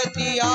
ಭಾರತಿಯಾ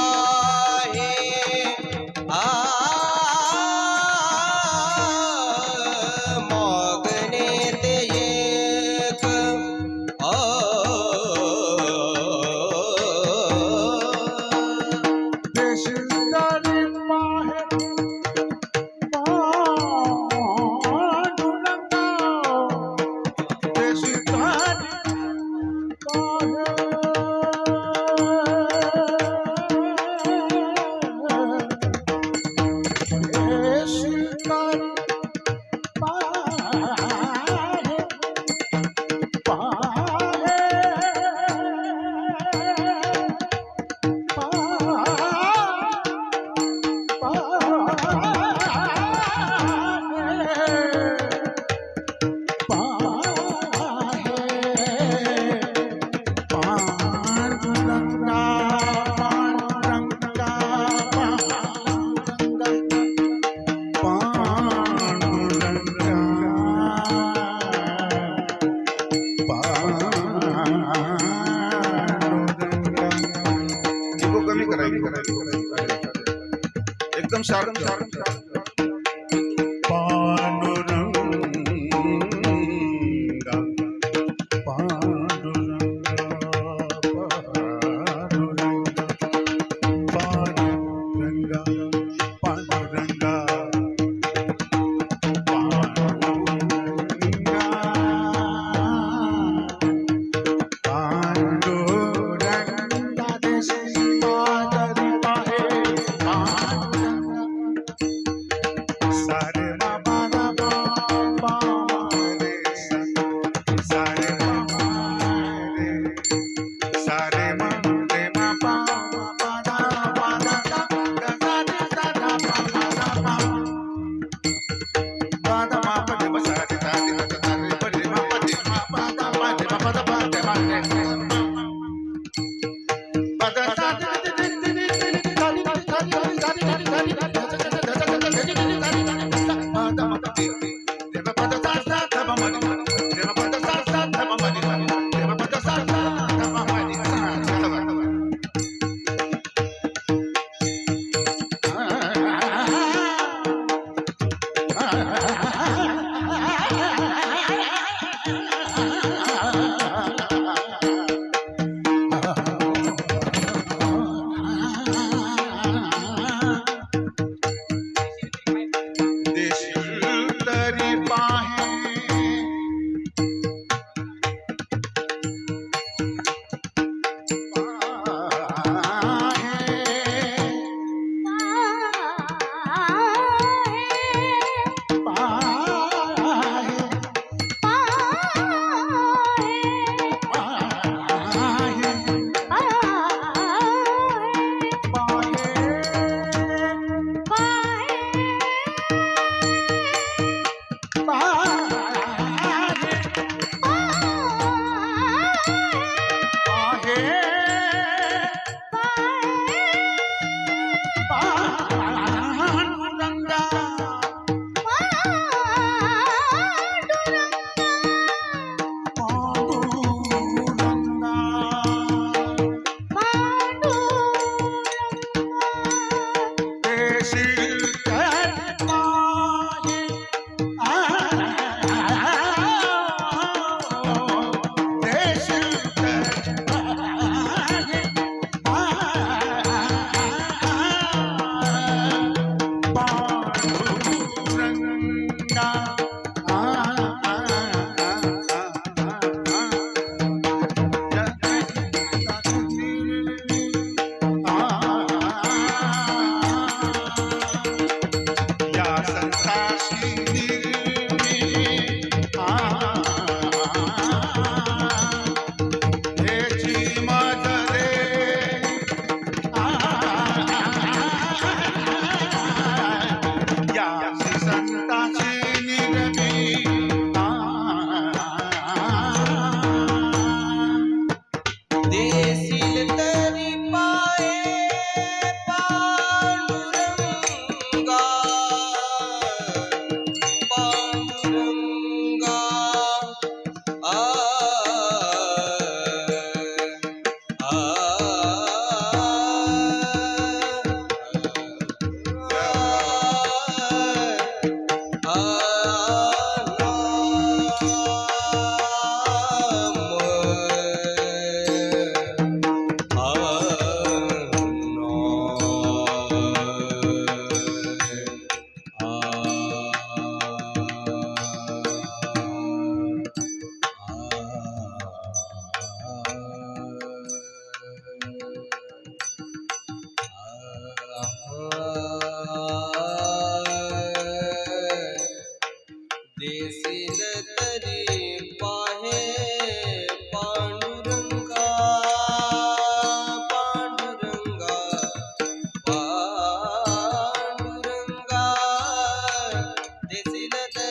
Thank you.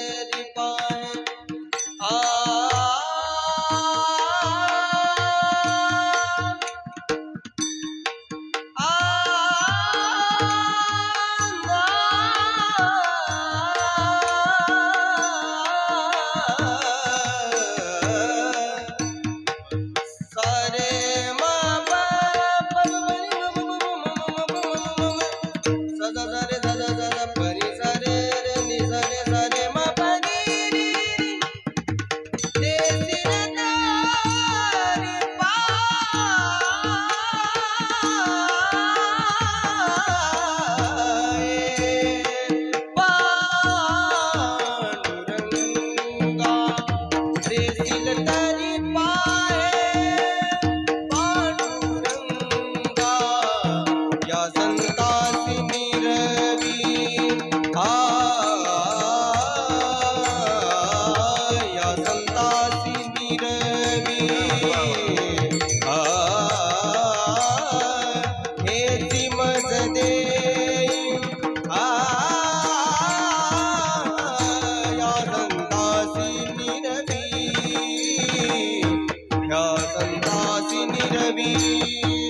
Yeah. வசந்தாசினி Ravi ஆ வசந்தாசினி ரவி ஆ நேத்தி மசதே ஆ रवि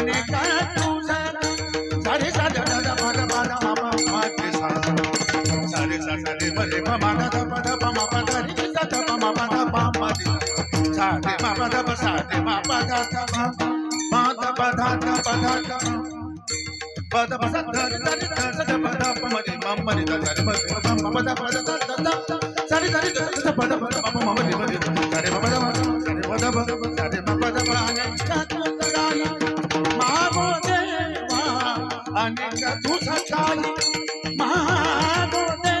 जाने का तू सारा सारे सारे दादा बड़ा बड़ा मामा माँ के साथ सारे सारे बड़े मामा दादा बड़ा मामा पता नहीं दादा मामा पता मामा दी सारे मामा दादा सारे मामा दादा माता पता पता पता పద పద సరి సరి సరి పద మరి మమ్మరి సరి పద పద పద సరి సరి సరి పద పద మమ్మరి మరి ছাড়ি মাগো দে